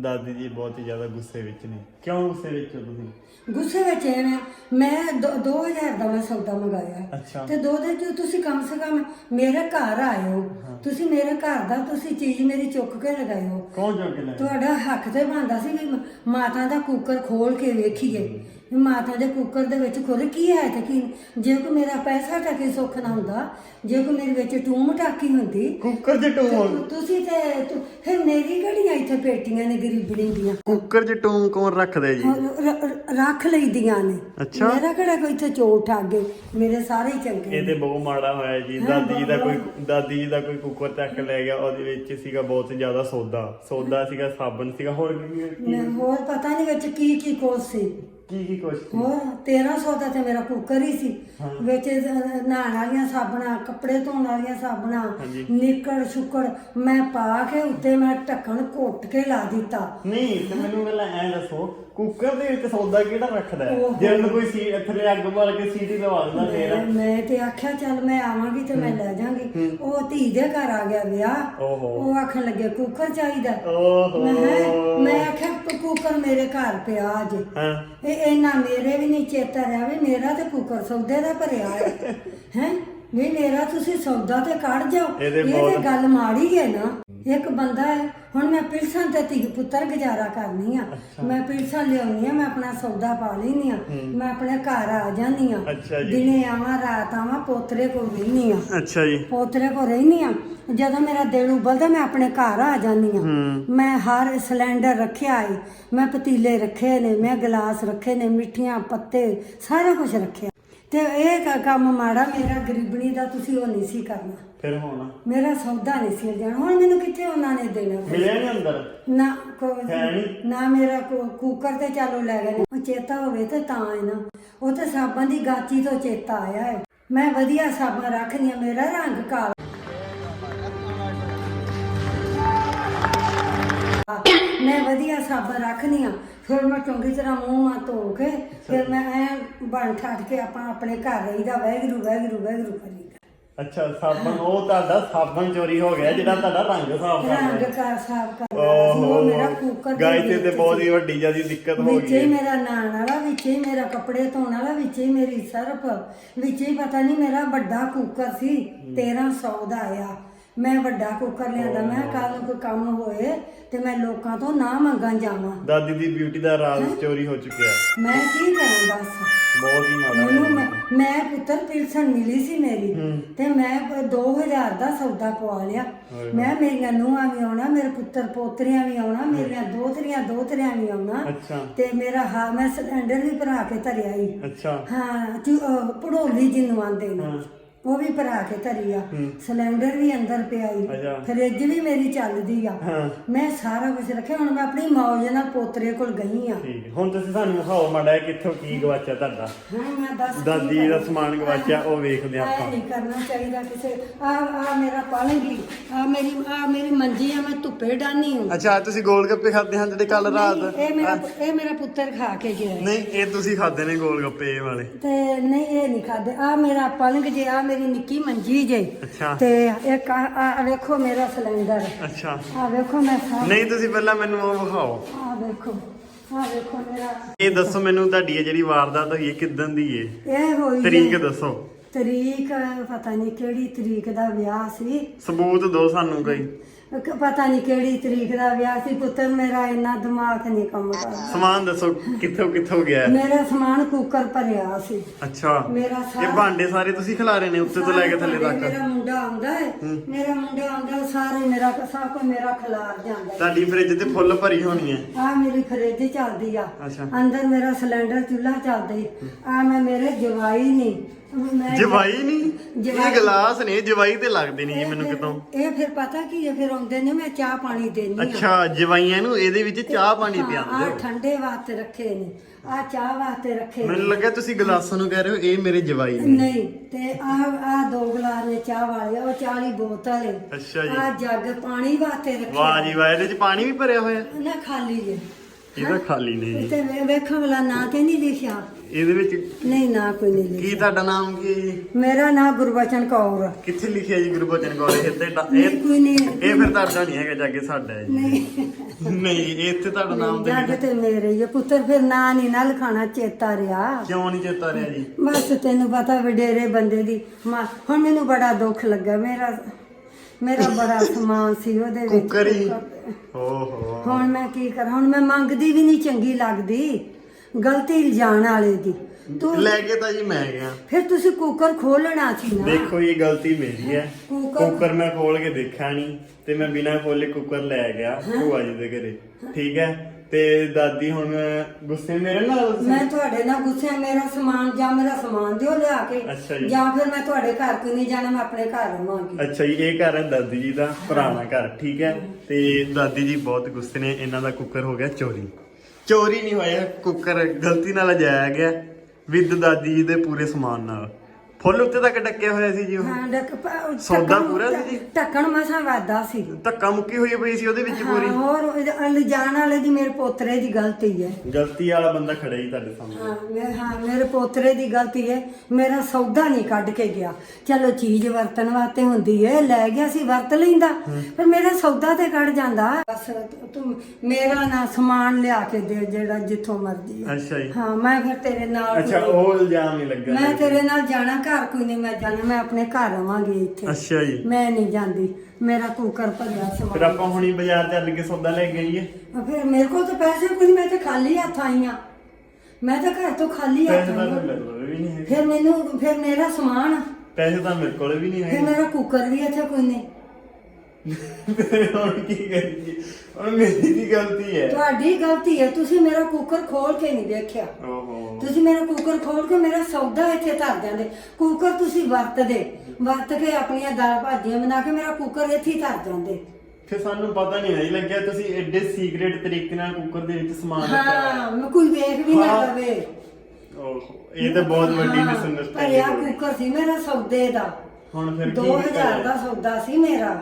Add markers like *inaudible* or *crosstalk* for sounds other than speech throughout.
ਦਾਦੀ ਜੀ ਬਹੁਤ ਹੀ ਜ਼ਿਆਦਾ ਗੁੱਸੇ ਵਿੱਚ ਨੇ। ਕਿਉਂ ਗੁੱਸੇ ਵਿੱਚ ਹੋ ਤੁਸੀਂ? ਗੁੱਸੇ ਵਿੱਚ ਐ ਮੈਂ ਮੈਂ 2000 ਦਾ ਮੈਂ ਸੌਦਾ ਮੰਗਾਇਆ। ਅੱਛਾ। ਤੇ ਦੋ ਦਿਨ ਚ ਤੁਸੀਂ ਕਮ ਸੇ ਕਮ ਮੇਰੇ ਘਰ ਹੋ। ਤੁਸੀਂ ਮੇਰੇ ਘਰ ਦਾ ਤੁਸੀਂ ਚੀਜ਼ ਮੇਰੀ ਚੁੱਕ ਕੇ ਲਗਾਏ ਹੋ ਕੌਣ ਜੋ ਕੇ ਲੈ ਤੁਹਾਡਾ ਹੱਕ ਤੇ ਬਣਦਾ ਸੀ ਵੀ ਮਾਤਾ ਦਾ ਕੁੱਕਰ ਖੋਲ ਕੇ ਵੇਖੀਏ। ਵੀ ਮਾਤਾ ਦੇ ਕੁੱਕਰ ਦੇ ਵਿੱਚ ਖੁੱਲ ਕੀ ਹੈ ਤੇ ਕੀ ਜੇ ਕੋਈ ਮੇਰਾ ਪੈਸਾ ਟਕੇ ਸੁੱਖ ਨਾ ਹੁੰਦਾ ਜੇ ਕੋਈ ਮੇਰੇ ਵਿੱਚ ਟੂਮ ਟਾਕੀ ਹੁੰਦੀ ਕੁੱਕਰ 'ਚ ਟੂਮ ਤੁਸੀਂ ਤੇ ਤੁ- ਫਿਰ ਮੇਰੀ ਕਿਹੜੀਆਂ ਇੱਥੇ ਪੇਟੀਆਂ ਨੇ ਗਰੀਬਣੀ ਦੀਆਂ? ਕੁੱਕਰ 'ਚ ਟੂਮ ਕੌਣ ਰੱਖਦਾ ਜੀ? ਰ- ਰ- ਰੱਖ ਲਈਦੀਆਂ ਨੇ। ਅੱਛਾ। ਮੇਰਾ ਕਿਹੜਾ ਕੋਈ ਇੱਥੇ ਚੋਟ ਆ ਗਏ ਮੇਰੇ ਸਾਰੇ ਹੀ ਚੰਗੇ ਇਹ ਤੇ ਬਹੁਤ ਮਾੜਾ ਹੋਇਆ ਜੀ। ਦਾਦੀ ਜੀ ਦਾ ਕੋਈ ਦਾਦੀ ਜੀ ਦਾ ਕੋਈ ਕੁੱਕਰ ਚੱਕ ਲੈ ਗਿਆ ਉਹਦੇ ਵਿੱਚ ਸੀਗਾ ਬਹੁਤ ਜ਼ਿਆਦਾ ਸੌਦਾ। ਸੌਦਾ ਸੀਗਾ ਸਾਬਣ ਸੀਗਾ ਹੋਰ ਕੀ ਮੈਂ ਹੋਰ ਪਤਾ ਨਹੀਂ ਵਿੱਚ ਕੀ ਕੀ ਕੋਸ ਸੀ। ਕੀ ਕੀ ਕੁਛ ਸੀ? ਹੋਰ 1300 ਦਾ ਤੇ ਮੇਰਾ ਕੁੱਕਰ ਹੀ ਸੀ। ਵਿੱਚ ਨਹਾਉਣ ਵਾਲੀਆਂ ਸਾਬਣਾ ਕੱਪੜੇ ਧੋਣ ਵਾਲੀਆਂ ਸਾਬਣਾ ਹਾਂਜੀ। ਨਿੱਕੜ ਸ਼ੁੱਕੜ ਮੈਂ ਪਾ ਕੇ ਉੱਤੇ ਮੈਂ ਢੱਕਣ ਘੁੱਟ ਕੇ ਲਾ ਦਿੱਤਾ। ਨਹੀਂ ਤੇ ਮੈਨੂੰ ਪਹਿਲਾਂ ਐ ਦੱਸੋ ਕੁੱਕਰ ਦੇ ਵਿੱਚ ਸੌਦਾ ਕਿਹੜਾ ਰੱਖਦਾ ਹੈ। ਜੇ ਉਹਨੂੰ ਕੋਈ ਸੀ ਥੱਲੇ ਅੱਗ ਬਾਲ ਕੇ ਸੀਟੀ ਲਵਾ ਦਿੰਦਾ ਫੇਰ। ਮੈਂ ਮੈਂ ਤੇ ਆਖਿਆ ਚੱਲ ਮੈਂ ਆਵਾਂਗੀ ਤੇ ਮੈਂ ਲੈ ਜਾਾਂਗੀ। ਉਹ ਧੀ ਦੇ ਘਰ ਆ ਗਿਆ ਵਿਆਹ। ਓਹੋ। ਉਹ ਆਖਣ ਲੱਗੇ ਕੁੱਕਰ ਚਾਹੀਦਾ ਓਹੋ। ਮੈਂ ਕਿਹਾ- ਮੈਂ ਆਖਿਆ ਕੁ- ਕੁੱਕਰ ਮੇਰੇ ਘਰ ਪਿਆ ਅੱਜ। ਹਾਂ। ਇਹ ਇਹਨਾਂ ਮੇਰੇ ਵੀ ਨਹੀਂ ਚੇਤਾ ਰਿਹਾ ਵੀ ਮੇਰਾ ਤੇ ਕੁੱਕਰ ਸੌਦੇ ਦਾ ਭਰਿਆ ਹੈ। *laughs* ਹੈ? ਵੀ ਮੇਰਾ ਤੁਸੀਂ ਸੌਦਾ ਤੇ ਕੱਢ ਜਾਓ। ਇਹਦੇ ਇਹ ਤੇ ਬਹੁਤ- ਗੱਲ ਮਾੜੀ ਹੈ ਨਾ। ਇੱਕ ਬੰਦਾ ਹੈ ਹੁਣ ਮੈਂ ਪਿਲਸਾਂ ਤੇ ਧੀ ਪੁੱਤਰ ਗੁਜ਼ਾਰਾ ਕਰਨੀ ਆ ਮੈਂ ਪਿਲਸਾਂ ਲਿਆਉਣੀ ਆ ਮੈਂ ਆਪਣਾ ਸੌਦਾ ਪਾ ਲੈਣੀ ਆ ਮੈਂ ਆਪਣੇ ਘਰ ਆ ਜਾਂਦੀ ਆ। ਦਿਨੇ ਆਵਾਂ ਰਾਤ ਆਵਾਂ ਪੋਤਰੇ ਕੋਲ ਰਹਿਨੀ ਆ ਅੱਛਾ ਜੀ। ਪੋਤਰੇ ਕੋਲ ਰਹਿਨੀ ਆ ਜਦੋਂ ਮੇਰਾ ਦਿਲ ਉਬਲਦਾ ਮੈਂ ਆਪਣੇ ਘਰ ਆ ਜਾਂਦੀ ਆ ਮੈਂ ਹਰ ਸਿਲੰਡਰ ਰੱਖਿਆ ਏ ਮੈਂ ਪਤੀਲੇ ਰੱਖੇ ਨੇ ਮੈਂ ਗਲਾਸ ਰੱਖੇ ਨੇ ਮਿੱਠੀਆਂ ਪੱਤੇ ਸਾਰਾ ਕੁਝ ਰੱਖਿਆ। ਤੇ ਇਹ ਕ- ਕੰਮ ਮਾੜਾ ਮੇਰਾ ਗਰੀਬਣੀ ਦਾ ਤੁਸੀਂ ਉਹ ਨਹੀਂ ਸੀ ਕਰਨਾ। ਫਿਰ ਹੁਣ? ਮੇਰਾ ਸੌਦਾ ਨਹੀਂ ਸੀ ਜਾਣਾ ਹੁਣ ਮੈਨੂੰ ਕਿੱਥੇ ਉਹਨਾਂ ਨੇ ਦੇਣਾ? ਮਿਲਿਆ ਨਹੀਂ ਅੰਦਰ? ਨਾ ਕੋ- ਹੈ ਨੀ? ਨਾ ਮੇਰਾ ਕੋ- ਕੁੱਕਰ ਤੇ ਚਾਲੂ ਲੈ ਗਏ ਨੇ। ਉਹ ਚੇਤਾ ਹੋਵੇ ਤੇ ਤਾਂ ਹੈ ਨਾ। ਉਹ ਤੇ ਸਾਬਣ ਦੀ ਗਾਚੀ ਤੋਂ ਚੇਤਾ ਆਇਆ ਹੈ। ਮੈਂ ਵਧੀਆ ਸਾਬਣ ਰੱਖਦੀ ਆ ਮੇਰਾ ਰੰਗ ਕਾਲਾ ਮੈਂ ਵਧੀਆ ਸਾਬਣ ਰੱਖਦੀ ਆ ਫਿਰ ਮੈਂ ਚੰਗੀ ਤਰ੍ਹਾਂ ਮੂੰਹ ਮਾ ਧੋ ਕੇ ਫਿਰ ਮੈਂ ਐ ਬਣ ਠੱਠ ਕੇ ਆਪਾਂ ਆਪਣੇ ਘਰ ਰਹੀਦਾ ਵੈਗਰੂ ਵੈਗਰੂ ਵੈਗਰੂ ਕਰੀਦਾ। ਅੱਛਾ ਸਾਬਣ ਉਹ ਤੁਹਾਡਾ ਸਾਬਣ ਚੋਰੀ ਹੋ ਗਿਆ ਜਿਹੜਾ ਤੁਹਾਡਾ ਰੰਗ ਸਾਫ਼ ਰੰਗ ਕਰਦਾ ਕਰ ਸਾਫ਼ ਕਰਦਾ। ਸੀ ਉਹ ਮੇਰਾ ਕੁੱਕਰ ਦੇ ਗਾਇਸ ਤੇ ਵਿੱਚ ਬਹੁਤ। ਹੀ ਵੱਡੀ ਜਿਆਦੀ ਦਿੱਕਤ ਹੋ ਵਿੱਚ ਗਈ ਹੀ ਹੈ। ਮੇਰਾ ਨਾਨ ਵਾਲਾ ਵਿੱਚ ਹੀ ਮੇਰਾ ਕੱਪੜੇ ਧੋਣ ਵਾਲਾ ਵਿੱਚ ਹੀ ਮੇਰੀ ਸਰਫ ਵਿੱਚ ਹੀ ਪਤਾ ਨਹੀਂ ਮੇਰਾ ਵੱਡਾ ਕੁੱਕਰ ਸੀ 1300 ਦਾ ਆਇਆ। ਮੈਂ ਵੱਡਾ ਕੁੱਕਰ ਲਿਆਂਦਾ ਮੈਂ ਕੱਲ ਨੂੰ ਕੋਈ ਕੰਮ ਹੋਏ ਤੇ ਮੈਂ ਲੋਕਾਂ ਤੋਂ ਨਾ ਮੰਗਣ ਜਾਵਾਂ। ਦਾਦੀ ਦੀ ਬਿਊਟੀ ਦਾ ਰਾਜ਼ ਚੋਰੀ ਹੋ ਚੁੱਕਿਆ ਹੈ। ਮੈਂ ਕੀ ਕਰਾਂ ਦੱਸ? ਬਹੁਤ ਹੀ ਮਾੜਾ ਮੈਨੂੰ। ਮੈਂ- ਮੈਂ ਪੁੱਤਰ ਪਿਲਸਣ ਮਿਲੀ ਸੀ ਮੇਰੀ ਤੇ ਮੈਂ 2000 ਦਾ ਸੌਦਾ ਪਵਾ ਲਿਆ। ਮੈਂ ਮੇਰੀਆਂ ਨੂੰਹਾਂ ਵੀ ਆਉਣਾ ਮੇਰੇ ਪੁੱਤਰ ਪੋਤਰੀਆਂ ਵੀ ਆਉਣਾ ਮੇਰੀਆਂ ਦੋਤਰੀਆਂ ਦੋਤਰੀਆਂ ਵੀ ਆਉਣਾ ਅੱਛਾ। ਤੇ ਮੇਰਾ ਹਾਂ ਮੈਂ ਸਿਲੰਡਰ ਵੀ ਭਰਾ ਕੇ ਧਰਿਆ ਹੀ ਅੱਛਾ। ਹਾਂ ਚੁ- ਅਹ ਪੜੋਲੀ ਜਿਹਨੂੰ ਆਂਦੇ ਨੇ। ਉਹ ਵੀ ਭਰਾ ਕੇ ਧਰੀ ਆ। ਸਿਲੰਡਰ ਵੀ ਅੰਦਰ ਪਿਆ ਹੀ ਅੱਛਾ। ਫਰਿੱਜ ਵੀ ਮੇਰੀ ਚੱਲਦੀ ਆ। ਹਾਂ। ਮੈਂ ਸਾਰਾ ਕੁਝ ਰੱਖਿਆ ਹੁਣ ਮੈਂ ਆਪਣੀ ਮੌਜ ਨਾਲ ਪੋਤਰੇ ਕੋਲ ਗਈ ਆ। ਠੀਕ। ਹੈ। ਹੁਣ ਤੁਸੀਂ ਸਾਨੂੰ ਵਿਖਾਓ ਮਾੜਾ ਜਿਹਾ ਕਿੱਥੋਂ ਕੀ ਗਵਾਚਿਆ ਤੁਹਾਡਾ। ਹਾਂ ਮੈਂ ਦੱਸ ਕੀ ਦਾਦੀ ਦਾ ਕਰਾਂ। ਸਮਾਨ ਗਵਾਚਿਆ ਉਹ ਵੇਖਦੇ ਐਂ ਆਪਾਂ। ਨਹੀਂ ਕਰਨਾ ਚਾਹੀਦਾ ਕਿਸੇ। ਆ ਆ ਮੇਰਾ ਪਲੰਗੀ ਆ ਮੇਰੀ ਆ ਮੇਰੀ ਮੰਜੀ ਆ ਮੈਂ ਧੁੱਪੇ ਡਾਨੀ ਹਾਂ ਅੱਛਾ ਤੁਸੀਂ ਗੋਲ ਗੱਪੇ ਖਾਦੇ ਹਨ ਜਿਹੜੇ ਕੱਲ ਰਾਤ ਇਹ ਮੇਰਾ ਇਹ ਮੇਰਾ ਪੁੱਤਰ ਖਾ ਕੇ ਗਿਆ। ਨਹੀਂ ਇਹ ਤੁਸੀਂ ਖਾਦੇ ਨੇ ਗੋਲ ਗੱਪੇ ਇਹ ਵਾਲੇ। ਤੇ ਨਹੀਂ ਇਹ ਨਹੀਂ ਖਾਦੇ ਆ ਮੇਰਾ ਪਲੰਗ ਜੇ ਆ ਮੇਰੀ ਨਿੱਕੀ ਮੰਜੀ ਜੇ। ਅੱਛਾ। ਤੇ ਇੱਕ ਆ ਆ ਵੇਖੋ ਮੇਰਾ ਸਿਲੰਡਰ। ਅੱਛਾ। ਆ ਵੇਖੋ ਮੈਂ ਸਾ ਨਹੀਂ ਤੁਸੀਂ ਪਹਿਲਾਂ ਮੈਨੂੰ ਉਹ ਵਿਖਾਓ। ਆ ਵੇਖੋ ਆ ਵੇਖੋ ਮੇਰਾ। ਇਹ ਦੱਸੋ ਮੈਨੂੰ ਤੁਹਾਡੀ ਇਹ ਜਿਹੜੀ ਵਾਰਦਾਤ ਹੋਈ ਹੈ ਕਿਦਾਂ ਦੀ ਏ? ਇਹ ਹੋਈ ਹੈ- ਤਰੀਕ ਦੱਸੋ। ਤਰੀਕ ਪਤਾ ਨਹੀਂ ਕਿਹੜੀ ਤਰੀਕ ਦਾ ਵਿਆਹ ਸੀ। ਸਬੂਤ ਦਿਓ ਸਾਨੂੰ ਕੋਈ। ਕ- ਪਤਾ ਨਹੀਂ ਕਿਹੜੀ ਤਰੀਕ ਦਾ ਵਿਆਹ ਸੀ ਪੁੱਤਰ ਮੇਰਾ ਇੰਨਾ ਦਿਮਾਗ ਨਹੀਂ ਕੰਮ ਕਰਦਾ। ਸਮਾਨ ਦੱਸੋ ਕਿੱਥੋਂ ਕਿੱਥੋਂ ਗਿਆ? ਹੈ? ਮੇਰਾ ਸਮਾਨ ਕੁੱਕਰ ਭਰਿਆ ਸੀ। ਅੱਛਾ ਮੇਰਾ ਇਹ ਸਾਰਾ ਭਾਂਡੇ ਸਾਰੇ ਤੁਸੀਂ ਖਿਲਾਰੇ ਨੇ ਉੱਤੇ ਤੋਂ ਲੈ ਕੇ ਥੱਲੇ ਸਾਰੇ ਤੱਕ? ਮੇਰਾ ਮੁੰਡਾ ਆਉਂਦਾ ਹੈ ਮੇਰਾ ਮੁੰਡਾ ਆਉਂਦਾ ਸਾਰੇ ਮੇਰਾ ਸਭ ਕੁਝ ਮੇਰਾ ਖਿਲਾਰ ਜਾਂਦਾ ਹੈ। ਤੁਹਾਡੀ ਫ੍ਰਿਜ ਤੇ ਫੁੱਲ ਭਰੀ ਹੋਣੀ ਹੈ। ਆ ਮੇਰੀ ਫਰਿੱਜ ਚੱਲਦੀ ਆ। ਅੱਛਾ। ਅੰਦਰ ਮੇਰਾ ਸਿਲੰਡਰ ਚੁੱਲ੍ਹਾ ਚੱਲਦਾ ਆ ਮੈਂ ਮੇਰੇ ਜਵਾਈ ਨਹੀਂ ਮੈਂ ਜਵਾਈ ਨਹੀਂ? ਇਹ ਜਵਾਈ- ਗਲਾਸ ਨੇ ਜਵਾਈ ਤੇ ਲੱਗਦੇ ਨਹੀਂ ਜੀ ਮੈਨੂੰ ਫਿਰ- ਕਿਤੋਂ। ਇਹ ਫਿਰ ਪਤਾ ਕੀ ਹੈ ਫਿਰ ਆਉਂਦੇ ਨੇ ਮੈਂ ਚਾਹ ਪਾਣੀ ਦੇਣੀ ਆ। ਅੱਛਾ ਜਵਾਈਆਂ ਨੂੰ ਇਹਦੇ ਵਿੱਚ ਚਾਹ ਪਾਣੀ ਆ ਪਿਆਉਂਦੇ ਹੋ? ਠੰਡੇ ਵਾਸਤੇ ਰੱਖੇ ਨੇ ਆ ਚਾਹ ਵਾਸਤੇ ਰੱਖੇ ਨੇ। ਮੈਨੂੰ ਲੱਗਾ ਤੁਸੀਂ ਗਲਾਸਾਂ ਨੂੰ ਕਹਿ ਰਹੇ ਹੋ ਇਹ ਮੇਰੇ ਜਵਾਈ ਨੇ। ਨਹੀਂ ਤੇ ਆ ਆ ਦੋ ਗਲਾਸ ਨੇ ਚਾਹ ਵਾਲੇ ਉਹ 40 ਬੋਤਲ ਹੈ ਅੱਛਾ ਜੀ। ਆ ਜੱਗ ਪਾਣੀ ਵਾਸਤੇ ਰੱਖਿਆ ਵਾਹ ਜੀ ਵਾਹ ਇਹਦੇ ਚ ਪਾਣੀ ਵੀ ਭਰਿਆ ਹੋਇਆ? ਨਾ ਖਾਲੀ ਹੈ ਇਹ ਤਾਂ ਖਾਲੀ ਨੇ ਜੀ। ਤੇ ਵੇ- ਵੇਖਣ ਵਾਲਾ ਨਾਂ ਤੇ ਨਹੀਂ ਲਿਖਿਆ। ਇਹਦੇ ਵਿੱਚ ਨਹੀਂ ਨਾ ਕੋਈ ਨਹੀਂ ਲਿਖਿਆ। ਕੀ ਤੁਹਾਡਾ ਨਾਮ ਕੀ ਹੈ ਜੀ? ਮੇਰਾ ਨਾਂ ਗੁਰਬਚਨ ਕੌਰ ਕਿੱਥੇ ਲਿਖਿਆ ਜੀ ਗੁਰਬਚਨ ਕੌਰ? ਇਹ ਤੇ ਡਾ- ਨਹੀਂ ਇਹ ਕੋਈ ਨਹੀਂ। ਇਹ ਫਿਰ ਤੁਹਾਡਾ ਨਹੀਂ ਹੈਗਾ ਜਾਗੇ ਸਾਡਾ ਹੈ ਜੀ। ਨਹੀਂ। ਨਹੀਂ ਇਹ ਇੱਥੇ ਤੁਹਾਡਾ ਨਾਮ ਤੇ ਜੱਗ ਤੇ ਮੇਰੇ ਹੀ ਆ। ਪੁੱਤਰ ਫਿਰ ਨਾਂ ਨਹੀਂ ਨਾ ਲਿਖਾਣਾ ਚੇਤਾ ਰਿਹਾ। ਕਿਉਂ ਨਹੀਂ ਚੇਤਾ ਰਿਹਾ ਜੀ? ਬਸ ਤੈਨੂੰ ਪਤਾ ਵਡੇਰੇ ਬੰਦੇ ਦੀ ਮਾਂ- ਹੁਣ ਮੈਨੂੰ ਬੜਾ ਦੁੱਖ ਲੱਗਾ। ਮੇਰਾ ਮੇਰਾ ਬੜਾ ਸਮਾਨ ਸੀ ਉਹਦੇ ਵਿੱਚ। ਕੁੱਕਰ ਹੀ। ਹੁਣ ਮੈਂ ਕੀ ਕਰਾਂ? ਹੁਣ ਮੈਂ ਮੰਗਦੀ ਵੀ ਨਹੀਂ ਚੰਗੀ ਲੱਗਦੀ। ਗਲਤੀ ਇਲਜ਼ਾਣ ਵਾਲੇ ਦੀ। ਤੂੰ ਲੈ ਕੇ ਤਾਂ ਜੀ ਮੈਂ ਗਿਆ। ਫਿਰ ਤੁਸੀਂ ਕੁੱਕਰ ਖੋਲਣਾ ਸੀ ਨਾ। ਦੇਖੋ ਇਹ ਗਲਤੀ ਮੇਰੀ ਹੈ। ਕੁੱਕਰ- ਕੁੱਕਰ ਮੈਂ ਖੋਲ ਕੇ ਦੇਖਿਆ ਨਹੀਂ ਤੇ ਮੈਂ ਬਿਨਾਂ ਖੋਲੇ ਕੁੱਕਰ ਲੈ ਗਿਆ ਭੂਆ ਜੀ ਦੇ ਘਰੇ। ਠੀਕ ਹੈ? ਤੇ ਦਾਦੀ ਹੁਣ ਗੁੱਸੇ ਮੇਰੇ ਨਾਲ ਸੀ? ਮੈਂ ਤੁਹਾਡੇ ਨਾਲ ਗੁੱਸੇ ਆ, ਮੇਰਾ ਸਮਾਨ ਜਾਂ ਮੇਰਾ ਸਮਾਨ ਦਿਓ ਲਿਆ ਕੇ। ਜਾਂ। ਫਿਰ ਮੈਂ ਤੁਹਾਡੇ ਘਰ ਕੋਈ ਨਹੀਂ ਜਾਣਾ ਮੈਂ ਆਪਣੇ ਘਰ ਰਵਾਂਗੀ। ਅੱਛਾ ਜੀ ਇਹ ਘਰ ਹੈ ਦਾਦੀ ਜੀ ਦਾ ਪੁਰਾਣਾ ਘਰ ਠੀਕ ਹੈ? ਤੇ ਦਾਦੀ ਜੀ ਬਹੁਤ ਗੁੱਸੇ ਨੇ ਇਹਨਾਂ ਦਾ ਕੁੱਕਰ ਹੋ ਗਿਆ ਚੋਰੀ। ਚੋਰੀ ਨਹੀਂ ਹੋਇਆ, ਕੁੱਕਰ ਗਲਤੀ ਨਾਲ ਜਾਇਆ ਗਿਆ, ਵਿਦ ਦਾਦੀ ਜੀ ਦੇ ਪੂਰੇ ਸਮਾਨ ਨਾਲ। ਫੁੱਲ ਉੱਤੇ ਤੱਕ ਡੱਕਿਆ ਹੋਇਆ ਸੀ ਜੀ ਉਹ। ਹਾਂ ਡੱਕ ਪ- ਸੌਦਾ ਢੱਕਣ- ਪੂਰਾ ਸੀ ਜੀ? ਢੱਕਣ ਮਸਾਂ ਵਾਦਾ ਸੀ ਧੱਕਾ ਮੁੱਕੀ ਹੋਈ ਪਈ ਸੀ ਉਹਦੇ ਵਿੱਚ ਪੂਰੀ। ਹਾਂ, ਹੋਰ ਲਿਜਾਣ ਵਾਲੇ ਦੀ ਮੇਰੇ ਪੋਤਰੇ ਦੀ ਗਲਤੀ ਹੈ। ਗਲਤੀ ਵਾਲਾ ਬੰਦਾ ਖੜਾ ਹੀ ਤੁਹਾਡੇ ਸਾਹਮਣੇ। ਹਾਂ ਮੈਂ- ਹਾਂ ਮੇਰੇ ਪੋਤਰੇ ਦੀ ਗਲਤੀ ਹੈ। ਮੇਰਾ ਸੌਦਾ ਨਹੀਂ ਕੱਢ ਕੇ ਗਿਆ। ਚਲੋ ਚੀਜ਼ ਵਰਤਣ ਵਾਸਤੇ ਹੁੰਦੀ ਹੈ। ਲੈ ਗਿਆ ਸੀ ਵਰਤ ਲੈਂਦਾ। ਪਰ ਮੇਰਾ ਸੌਦਾ ਤੇ ਕੱਢ ਜਾਂਦਾ। ਬਸ ਤੂੰ ਮੇਰਾ ਨਾ ਸਮਾਨ ਲਿਆ ਕੇ ਦੇ ਜਿਹੜਾ ਜਿੱਥੋਂ ਮਰਜ਼ੀ ਹੈ। ਅੱਛਾ ਜੀ। ਹਾਂ ਮੈਂ ਫਿਰ ਤੇਰੇ ਨਾਲ ਅੱਛਾ ਉਹ ਇਲਜ਼ਾਮ ਨਹੀਂ ਲੱਗਾ ਮੈਂ ਤੇਰੇ ਨਾਲ ਜਾਣਾ ਘਰ ਕੋਈ ਨਹੀਂ ਮੈਂ ਜਾਣਾ ਮੈਂ ਆਪਣੇ ਘਰ ਰਵਾਂਗੀ ਇੱਥੇ। ਅੱਛਾ ਜੀ। ਮੈਂ ਨਹੀਂ ਜਾਂਦੀ ਮੇਰਾ ਕੁੱਕਰ ਭਰਿਆ ਫਿਰ ਸਮਾਨ ਆਪਾਂ ਹੁਣੀ ਬਾਜ਼ਾਰ ਚੱਲ ਕੇ ਸੌਦਾ ਲੈ ਕੇ ਆਈਏ। ਫਿਰ ਮੇਰੇ ਕੋਲ ਤਾਂ ਪੈਸੇ ਕੋਈ ਨਹੀਂ ਮੈਂ ਤਾਂ ਖਾਲੀ ਹੱਥ ਆਈ ਆ। ਮੈਂ ਤਾਂ ਘਰ ਤੋਂ ਖਾਲੀ ਹੱਥ ਪੈਸੇ ਤਾਂ ਆਈ ਮੇਰੇ ਆਂ। ਕੋਲ ਵੀ ਨਹੀਂ ਹੈਗੇ। ਫਿਰ ਮੈਨੂੰ ਫਿਰ ਮੇਰਾ ਸਮਾਨ। ਪੈਸੇ ਤਾਂ ਮੇਰੇ ਕੋਲ ਵੀ ਨਹੀਂ ਫਿਰ ਹੈਗੇ। ਮੇਰਾ ਕੁੱਕਰ ਵੀ ਇੱਥੇ ਕੋਈ ਨਹੀਂ। ਫਿਰ ਹੁਣ ਕੀ ਕਰੀਏ? ਹੁਣ ਮੇਰੀ ਕੀ ਗਲਤੀ ਹੈ। ਤੁਹਾਡੀ ਗਲਤੀ ਹੈ। ਤੁਸੀਂ ਮੇਰਾ ਕੁੱਕਰ ਖੋਲ ਕੇ ਨਹੀਂ ਦੇਖਿਆ। ਓਹੋ। ਤੁਸੀਂ ਮੇਰਾ ਕੁੱਕਰ ਖੋਲ ਕੇ ਮੇਰਾ ਸੌਦਾ ਇੱਥੇ ਧਰ ਜਾਂਦੇ ਕੁੱਕਰ ਤੁਸੀਂ ਵਰਤਦੇ। ਵਰਤ ਕੇ ਆਪਣੀਆਂ ਦਾਲ ਭਾਜੀਆਂ ਬਣਾ ਕੇ ਮੇਰਾ ਕੁੱਕਰ ਇੱਥੇ ਹੀ ਧਰ ਜਾਂਦੇ ਫਿਰ ਸਾਨੂੰ ਪਤਾ ਨਹੀਂ ਹੈ ਲੱਗਿਆ ਤੁਸੀਂ ਐਡੇ ਸੀਕ੍ਰੀਟ ਤਰੀਕੇ ਨਾਲ ਕੁੱਕਰ ਦੇ ਵਿੱਚ ਸਮਾਨ ਰੱਖਿਆ ਹੋਇਆ। ਹਾਂ ਮੈਂ ਕੋਈ ਵੇਖ ਵੀ ਨਾ ਹਾਂ। ਲਵੇ ਓਹੋ ਇਹ ਤਾਂ ਬਹੁਤ ਵੱਡੀ ਹਾਂ, ਮਿਸਅੰਡਰਸਟੈਂਡਿੰਗ ਭਰਿਆ ਹੋ ਗਈ। ਕੁੱਕਰ ਸੀ ਮੇਰਾ ਸੌਦੇ ਦਾ। ਹੁਣ ਫਿਰ ਕੀ 2000 ਕਰੀਏ? ਦਾ ਸੌਦਾ ਸੀ ਮੇਰਾ।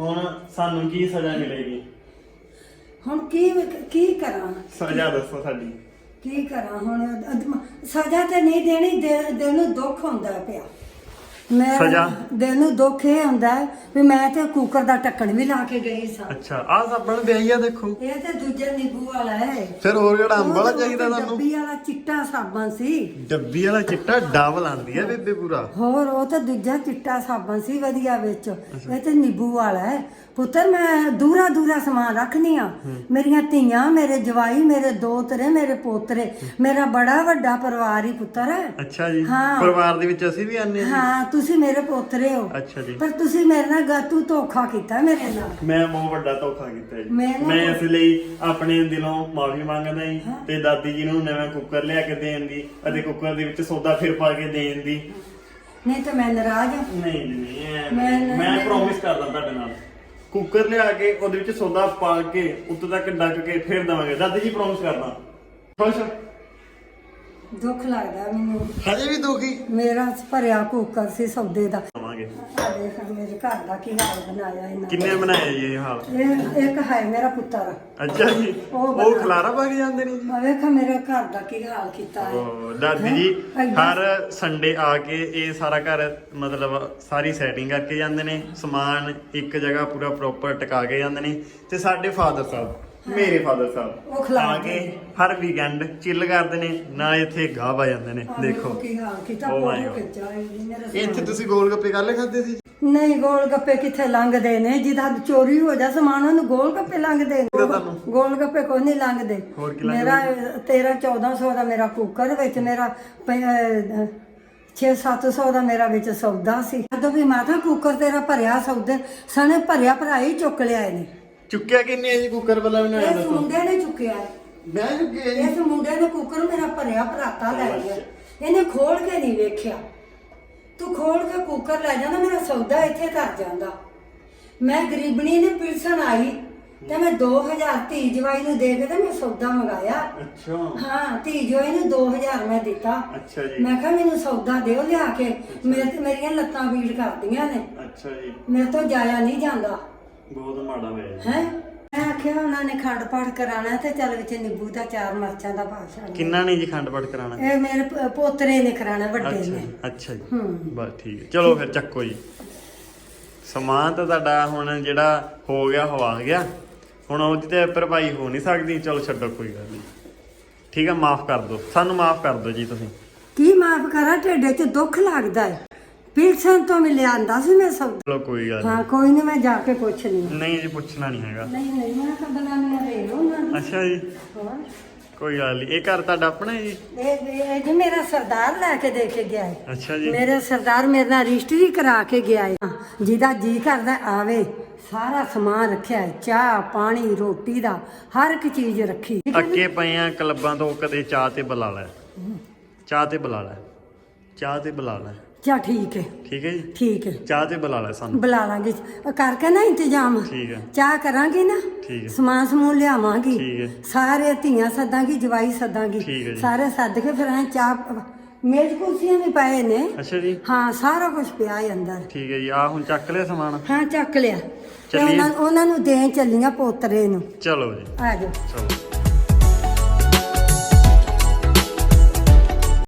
ਹੁਣ ਸਾਨੂੰ ਕੀ ਸਜ਼ਾ ਮਿਲੇਗੀ? ਹੁਣ ਕੀ ਕੀ ਕਰਾਂ? ਸਜ਼ਾ ਦੱਸੋ ਸਾਡੀ। ਕੀ ਕਰਾਂ ਹੁਣ? ਅਦਮ- ਸਜ਼ਾ ਤੇ ਨਹੀਂ ਦੇਣੀ ਦਿਲ ਨੂੰ ਦੁੱਖ ਹੁੰਦਾ ਪਿਆ। ਮੈਂ ਸਜ਼ਾ? ਦਿਲ ਨੂੰ ਦੁੱਖ ਇਹ ਹੁੰਦਾ ਹੈ ਵੀ ਮੈਂ ਤੇ ਕੁੱਕਰ ਦਾ ਢੱਕਣ ਵੀ ਲਾ ਕੇ ਗਈ ਸਾਂ। ਅੱਛਾ ਆਹ ਸਾਬਣ ਵਿਆਹੀਆ ਦੇਖੋ। ਇਹ ਤੇ ਦੂਜੇ ਨਿੰਬੂ ਵਾਲਾ ਹੈ। ਫਿਰ ਹੋਰ ਕਿਹੜਾ ਅੰਬ ਵਾਲਾ ਚਾਹੀਦਾ ਤੁਹਾਨੂੰ? ਡੱਬੀ ਵਾਲਾ ਚਿੱਟਾ ਸਾਬਣ ਸੀ। ਡੱਬੀ ਵਾਲਾ ਚਿੱਟਾ ਡਬਲ ਆਂਦੀ ਹੈ ਬੇਬੇ ਪੂਰਾ। ਹੋਰ ਉਹ ਤਾਂ ਦੂਜਾ ਚਿੱਟਾ ਸਾਬਣ ਸੀ ਵਧੀਆ ਵਿੱਚ। ਇਹ ਤੇ ਨਿੰਬੂ ਵਾਲਾ ਹੈ। ਪੁੱਤਰ ਮੈਂ ਦੂਰਾ ਦੂਰਾ ਸਮਾਨ ਰੱਖਨੀ ਆ। ਮੇਰੀਆਂ ਧੀਆਂ ਮੇਰੇ ਜਵਾਈ ਮੇਰੇ ਦੋਤਰੇ ਮੇਰੇ ਪੋਤਰੇ। ਮੇਰਾ ਬੜਾ ਵੱਡਾ ਪਰਿਵਾਰ ਹੀ ਪੁੱਤਰ ਹੈ। ਅੱਛਾ ਜੀ। ਹਾਂ। ਪਰਿਵਾਰ ਦੇ ਵਿੱਚ ਅਸੀਂ ਵੀ ਆਨੇ ਹਾਂ ਹਾਂ ਤੁਸੀਂ ਮੇਰੇ ਪੋਤਰੇ ਹੋ। ਅੱਛਾ ਜੀ। ਪਰ ਤੁਸੀਂ ਮੇਰੇ ਨਾਲ ਗਾਤੂ ਧੋਖਾ ਕੀਤਾ ਮੇਰੇ ਨਾਲ। ਮੈਂ ਬਹੁਤ ਵੱਡਾ ਧੋਖਾ ਕੀਤਾ ਜੀ। ਮੈਂ ਨਾ- ਮੈਂ ਇਸ ਲਈ ਆਪਣੇ ਦਿਲੋਂ ਮਾਫੀ ਮੰਗਦਾ ਜੀ ਤੇ ਦਾਦੀ ਜੀ ਨੂੰ ਨਵਾਂ ਕੁੱਕਰ ਲਿਆ ਕੇ ਦੇਣ ਦੀ ਅਤੇ ਕੁੱਕਰ ਦੇ ਵਿੱਚ ਸੌਦਾ ਫਿਰ ਪਾ ਕੇ ਦੇਣ ਦੀ। ਨਹੀਂ ਤਾਂ ਮੈਂ ਨਾਰਾਜ਼ ਹਾਂ। ਨਹੀਂ ਨਹੀਂ ਐਂ ਮੈਂ- ਨਹੀਂ। ਮੈਂ ਮੈਂ- ਪ੍ਰੋਮਿਸ ਕਰਦਾ ਤੁਹਾਡੇ ਨਾਲ। ਕੁੱਕਰ ਲਿਆ ਕੇ ਉਹਦੇ ਵਿੱਚ ਸੌਦਾ ਪਾ ਕੇ ਉੱਤੇ ਤੱਕ ਡੱਕ ਕੇ ਫਿਰ ਦਵਾਂਗੇ। ਦਾਦੀ ਜੀ ਪ੍ਰੋਮਿਸ ਕਰਦਾ। ਖੁਸ਼ ਦੁੱਖ ਲੱਗਦਾ ਮੈਨੂੰ। ਹਜੇ ਵੀ ਦੁਖੀ ਮੇਰਾ ਭਰਿਆ ਕੁੱਕਰ ਸੀ ਸੌਦੇ ਦਾ। ਦਵਾਂਗੇ ਆ ਦੇਖ ਮੇਰੇ ਘਰ ਦਾ ਕੀ ਹਾਲ ਬਣਾਇਆ ਇਹਨਾਂ ਕਿੰਨੇ ਬਣਾਏ ਜੀ ਇਹ ਹਾਲ? ਨੇ। ਇਹ ਇੱਕ ਹੈ ਮੇਰਾ ਪੁੱਤਰ। ਅੱਛਾ ਜੀ। ਉਹ ਉਹ ਬਣਾ- ਖਲਾਰਾ ਪਾ ਕੇ ਜਾਂਦੇ ਨੇ ਜੀ? ਆ ਵੇਖ ਮੇਰੇ ਘਰ ਦਾ ਕੀ ਹਾਲ ਕੀਤਾ ਹੈ। ਉਹ ਦਾਦੀ ਜੀ ਹੈਂ? ਐਡਾ- ਹਰ ਸੰਡੇ ਆ ਕੇ ਇਹ ਸਾਰਾ ਘਰ ਮਤਲਬ ਸਾਰੀ ਸੈਟਿੰਗ ਕਰਕੇ ਜਾਂਦੇ ਨੇ। ਸਮਾਨ ਇੱਕ ਜਗ੍ਹਾ ਪੂਰਾ ਪ੍ਰੋਪਰ ਟਿਕਾ ਕੇ ਜਾਂਦੇ ਨੇ। ਤੇ ਸਾਡੇ ਫਾਦਰ ਸਾਹਿਬ ਮੇਰੇ ਫਾਦਰ ਉਹ ਸਾਹਿਬ ਖਿਲਾ ਆ ਕੇ। ਹਰ ਵੀਕਐਂਡ ਚਿੱਲ ਕਰਦੇ ਨੇ ਨਾ ਇੱਥੇ ਗਾਹ ਪਾ ਜਾਂਦੇ ਨੇ ਆ ਦੇਖੋ। ਕੀ ਹਾਲ ਕੀਤਾ Oh my ਫੋਟੋ God. ਖਿੱਚਾ ਇਹ ਮੇਰੇ ਇੱਥੇ। ਤੁਸੀਂ ਗੋਲ ਗੱਪੇ ਕੱਲੇ ਖਾਦੇ ਸੀ? ਨਹੀਂ ਗੋਲ ਗੱਪੇ ਕਿੱਥੇ ਲੰਘਦੇ ਨੇ? ਜਿਹਦਾ ਚੋਰੀ ਹੋ ਜਾ ਸਮਾਨ ਉਹਨੂੰ ਗੋਲ ਗੱਪੇ ਲੰਘਦੇ ਨੇ। ਤੁਹਾਨੂੰ? ਗੋਲ ਗੱਪੇ ਕੋਈ ਨਹੀਂ ਲੰਘਦੇ। ਹੋਰ ਕੀ ਲੰਘਦੇ? ਮੇਰਾ 13 1400 ਦਾ ਮੇਰਾ ਕੁੱਕਰ ਵਿੱਚ ਮੇਰਾ 6-700 ਦਾ ਮੇਰਾ ਵਿੱਚ ਸੌਦਾ ਸੀ। ਜਦੋਂ ਵੀ ਮਾਤਾ ਕੁੱਕਰ ਤੇਰਾ ਭਰਿਆ ਸੌਦੇ ਸਣੇ ਭਰਿਆ ਭਰਾਈ ਚੁੱਕ ਲਿਆਏ ਨੇ। ਚੁੱਕਿਆ ਕਿੰਨੇ ਹੈ ਜੀ ਕੁੱਕਰ ਵਾਲਾ ਬਣਾਇਆ ਇਸ ਦੱਸੋ? ਮੁੰਡੇ ਨੇ ਚੁੱਕਿਆ। ਹੈ। ਮੈਂ ਚੁੱਕਿਆ ਜੀ। ਇਸ ਮੁੰਡੇ ਨੇ ਕੁੱਕਰ ਮੇਰਾ ਭਰਿਆ ਭਰਾਤਾ ਲੈ ਗਿਆ। ਇਹਨੇ ਖੋਲ ਕੇ ਨਹੀਂ ਵੇਖਿਆ। ਤੂੰ ਖੋਲ ਕੇ ਕੁੱਕਰ ਲੈ ਜਾਂਦਾ ਮੇਰਾ ਸੌਦਾ ਇੱਥੇ ਧਰ ਜਾਂਦਾ। ਮੈਂ ਗਰੀਬਣੀ ਨੇ ਪਿਲਸਣ ਆਈ ਤੇ ਮੈਂ 2000 ਧੀ ਜਵਾਈ ਨੂੰ ਦੇ ਕੇ ਤੇ ਮੈਂ ਸੌਦਾ ਮੰਗਾਇਆ। ਅੱਛਾ। ਹਾਂ ਧੀ ਜਵਾਈ ਨੂੰ 2000 ਮੈਂ ਦਿੱਤਾ। ਅੱਛਾ ਜੀ। ਮੈਂ ਕਿਹਾ ਮੈਨੂੰ ਸੌਦਾ ਦਿਓ ਲਿਆ ਕੇ। ਮੇਰੇ ਤੇ ਮੇਰੀਆਂ ਲੱਤਾਂ ਪੀੜ ਕਰਦੀਆਂ ਨੇ। ਅੱਛਾ ਜੀ। ਮੇਰੇ ਤੋਂ ਜਾਇਆ ਨਹੀਂ ਜਾਂਦਾ। ਬਹੁਤ ਮਾੜਾ ਹੋਇਆ ਜੀ। ਹੈ? ਮੈਂ ਆਖਿਆ ਉਹਨਾਂ ਨੇ ਖੰਡ ਪਾਠ ਕਰਾਣਾ ਤੇ ਚੱਲ ਵਿੱਚ ਨਿੰਬੂ ਦਾ ਚਾਰ ਮਿਰਚਾਂ ਦਾ ਭਾਸ਼ਾ ਕਿੰਨਾ ਨਹੀਂ ਜੀ ਖੰਡ ਪਾਠ ਕਰਾਣਾ ਇਹ ਮੇਰੇ ਪ- ਪੋਤਰੇ ਨੇ ਕਰਾਣਾ ਵੱਡੇ ਅੱਛਾ ਨੇ। ਜੀ ਅੱਛਾ ਜੀ। ਹੂੰ। ਬਸ ਠੀਕ ਹੈ। ਚਲੋ ਫਿਰ ਚੱਕੋ ਜੀ। ਸਮਾਨ ਤਾਂ ਤੁਹਾਡਾ ਹੁਣ ਜਿਹੜਾ ਹੋ ਗਿਆ ਹਵਾ ਗਿਆ। ਹੁਣ ਉਹਦੀ ਤੇ ਭਰਪਾਈ ਹੋ ਨਹੀਂ ਸਕਦੀ ਚਲੋ ਛੱਡੋ ਕੋਈ ਗੱਲ ਨਹੀਂ। ਠੀਕ ਹੈ ਮਾਫ ਕਰ ਦਿਓ। ਸਾਨੂੰ ਮਾਫ ਕਰ ਦਿਓ ਜੀ ਤੁਸੀਂ। ਕੀ ਮਾਫ ਕਰਾਂ? ਢਿੱਡੇ 'ਚ ਦੁੱਖ ਲੱਗਦਾ ਹੈ। ਪਿਲਸਨ ਤੋਂ ਮਿਲਿਆ ਆਂਦਾ ਸੀ ਮੈਂ ਸਭ। ਚਲੋ ਕੋਈ ਗੱਲ ਹਾਂ ਕੋਈ ਨਹੀਂ ਮੈਂ ਜਾ ਕੇ ਪੁੱਛ ਲਈ ਨਹੀਂ ਨਹੀਂ ਜੀ ਪੁੱਛਣਾ ਨਹੀਂ ਹੈਗਾ। ਨਹੀਂ ਨਹੀਂ ਮੈਂ ਤਾਂ ਬਣਾਉਣੀ ਹੈ ਉਹਨਾਂ ਦੀ ਅੱਛਾ ਜੀ। ਹੋਰ। ਕੋਈ ਗੱਲ ਨਹੀਂ। ਇਹ ਘਰ ਤੁਹਾਡਾ ਆਪਣਾ ਹੈ ਜੀ? ਇਹ ਇਹ ਜੀ ਮੇਰਾ ਸਰਦਾਰ ਲੈ ਕੇ ਦੇ ਕੇ ਗਿਆ ਹੈ। ਅੱਛਾ ਜੀ। ਮੇਰੇ ਸਰਦਾਰ ਮੇਰੇ ਨਾਲ ਰਜਿਸਟਰੀ ਕਰਾ ਕੇ ਗਿਆ ਹੈ। ਜਿਹਦਾ ਜੀ ਕਰਦਾ ਆਵੇ ਸਾਰਾ ਸਮਾਨ ਰੱਖਿਆ ਹੈ। ਚਾਹ ਪਾਣੀ ਰੋਟੀ ਦਾ ਹਰ ਇੱਕ ਚੀਜ਼ ਰੱਖੀ। ਅੱਕੇ ਪਏ ਆ ਕਲੱਬਾਂ ਤੋਂ ਕਦੇ ਚਾਹ ਤੇ ਬੁਲਾ ਲੈ। ਚਾਹ ਤੇ ਬੁਲਾ ਲੈ। ਚਾਹ ਤੇ ਬੁਲਾ ਲੈ। ਚਾ ਠੀਕ ਹੈ। ਠੀਕ ਹੈ ਜੀ। ਠੀਕ ਹੈ। ਚਾਹ ਤੇ ਬੁਲਾ ਲੈ ਸਾਨੂੰ। ਬੁਲਾ ਲਾਂਗੇ। ਕਰਕੇ ਨਾ ਇੰਤਜ਼ਾਮ। ਠੀਕ ਹੈ। ਚਾਹ ਕਰਾਂਗੇ ਨਾ। ਠੀਕ ਹੈ। ਸਮਾਨ ਸਮੂਨ ਲਿਆਵਾਂਗੀ। ਠੀਕ ਹੈ। ਸਾਰੇ ਧੀਆਂ ਸੱਦਾਂਗੀ ਜਵਾਈ ਸੱਦਾਂਗੀ। ਸਾਰੇ ਸੱਦ ਕੇ ਫਿਰ ਐਂ ਚਾਹ ਮੇਜ਼ ਕੁਰਸੀਆਂ ਵੀ ਪਏ ਨੇ। ਅੱਛਾ ਜੀ। ਹਾਂ ਸਾਰਾ ਕੁਝ ਪਿਆ ਹੈ ਅੰਦਰ। ਠੀਕ ਹੈ ਜੀ। ਆ ਹੁਣ ਚੱਕ ਲਿਆ ਸਮਾਨ? ਹਾਂ ਚੱਕ ਲਿਆ। ਤੇ ਉਹਨਾਂ ਨੂੰ ਦੇ ਚੱਲੀਆਂ ਪੋਤਰੇ ਨੂੰ। ਚਲੋ ਜੀ। ਆ ਜਾਓ। ਚਲੋ।